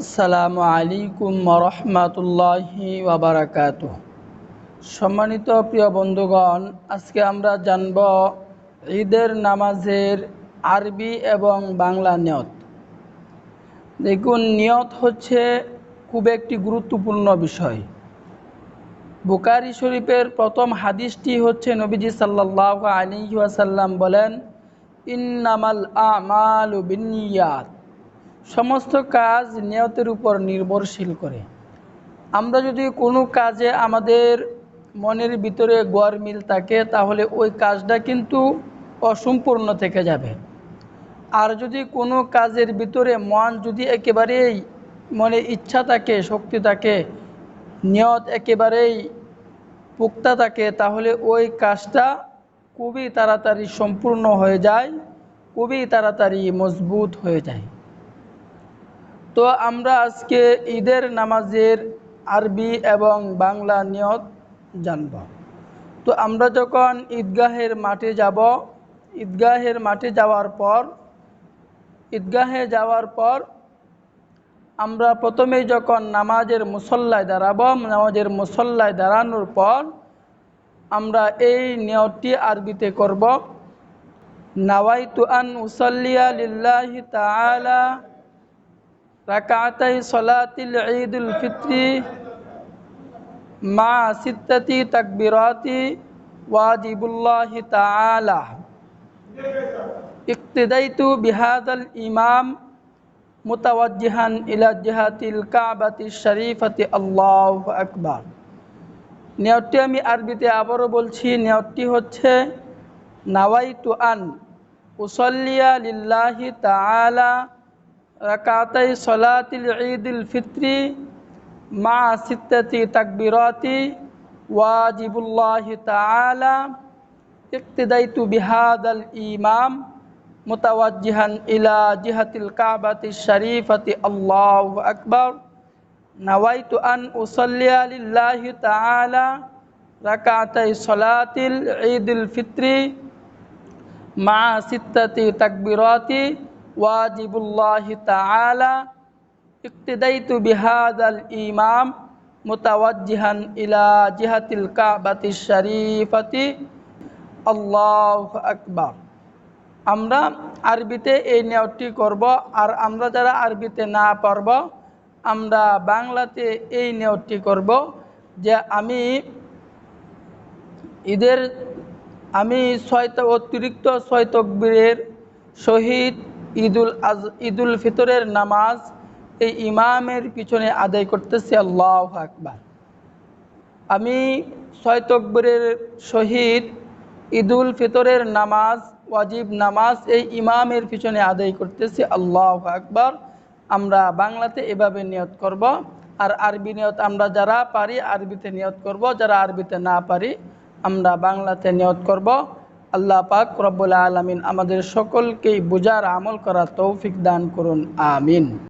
আসসালামু আলাইকুম রহমতুল্লাহি ওবরাকাত সম্মানিত প্রিয় বন্ধুগণ, আজকে আমরা জানব ঈদের নামাজের আরবি এবং বাংলা নিয়ত। দেখুন, নিয়ত হচ্ছে খুব একটি গুরুত্বপূর্ণ বিষয়। বুকারি শরীফের প্রথম হাদিসটি হচ্ছে নবীজি সাল্লাহ আলী ওয়াসাল্লাম বলেন, ইন্নামাল আমাল বিনিয়াত। সমস্ত কাজ নিয়তের উপর নির্ভরশীল করে। আমরা যদি কোনো কাজে আমাদের মনের ভিতরে গড় মিল থাকে, তাহলে ওই কাজটা কিন্তু অসম্পূর্ণ থেকে যাবে। আর যদি কোনো কাজের ভিতরে মন যদি একেবারেই মনে ইচ্ছা থাকে, শক্তি থাকে, নিয়ত একেবারেই পুক্তা থাকে, তাহলে ওই কাজটা খুবই তাড়াতাড়ি সম্পূর্ণ হয়ে যায়, খুবই তাড়াতাড়ি মজবুত হয়ে যায়। তো আমরা আজকে ঈদের নামাজের আরবি এবং বাংলা নিয়ত জানব। তো আমরা যখন ঈদগাহের মাঠে যাব, ঈদগাহের মাঠে যাওয়ার পর, ঈদগাহে যাওয়ার পর আমরা প্রথমেই যখন নামাজের মুসল্লায় দাঁড়াব, নামাজের মুসল্লায় দাঁড়ানোর পর আমরা এই নিয়তটি আরবিতে করব। নাওয়াইতু আন উসল্লিয়া লিল্লাহি তাআলা রাকাতাই সলাতিল ঈদুল ফিত্রি মা সিত্তাতি তাকবিরাতি ওয়াজিবুল্লাহি তাআলা। ইক্তদাইতু বিহাদাল ইমাম মুতাওয়াজ্জিহান ইলা জিহাতিল কাবাতি শরীফাতি আল্লাহু আকবার। নিয়তটি আমি আরবিতে আবারও বলছি, নিয়তটি হচ্ছে, নাওয়াইতু আন, উসল্লিয়া লিল্লাহি তাআলা রাকাতাই সলাতিল ঈদুল ফিত্রি মা সিত্তাতি তাকবিরাতি ওয়াজিবুল্লাহি তাআলা ইক্তদাইতু বিহাদাল ইমাম মুতাওয়াজ্জিহান ইলা জিহাতিল কাবাতি শরীফাতি আল্লাহু আকবার নাওয়াইতু আন উসাল্লিয়া লিল্লাহি তাআলা রাকাতাই সলাতিল ঈদুল ফিত্রি মা সিত্তাতি ওয়াজিবুল্লাহি তাআলা ইক্তদাইতু বিহাদাল ইমাম মুতাওয়াজ্জিহান ইলা জিহাতিল কাবাতি শরীফাতি। আল্লাহু আকবার। আমরা আরবিতে এই নিয়তটি করব আর আমরা যারা আরবিতে না পারব, আমরা বাংলাতে এই নিয়তটি করব যে আমি ঈদের, আমি ছয়ত অতিরিক্ত ছয় তকবীরের শহীদ ঈদুল আজ, ঈদুল ফিতরের নামাজ এই ইমামের পিছনে আদায় করতেছি আল্লাহ আকবার। আমি ছয় তকবীরের শহীদ, ঈদুল ফিতরের নামাজ, ওয়াজিব নামাজ এই ইমামের পিছনে আদায় করতেছি আল্লাহ আকবার। আমরা বাংলাতে এভাবে নিয়ত করব, আর আরবি নিয়ত আমরা যারা পারি আরবিতে নিয়ত করব, যারা আরবিতে না পারি আমরা বাংলাতে নিয়ত করব। আল্লাহ পাক রব্বুল আলমিন আমাদের সকলকেই বুজার আমল করা তৌফিক দান করুন আমিন।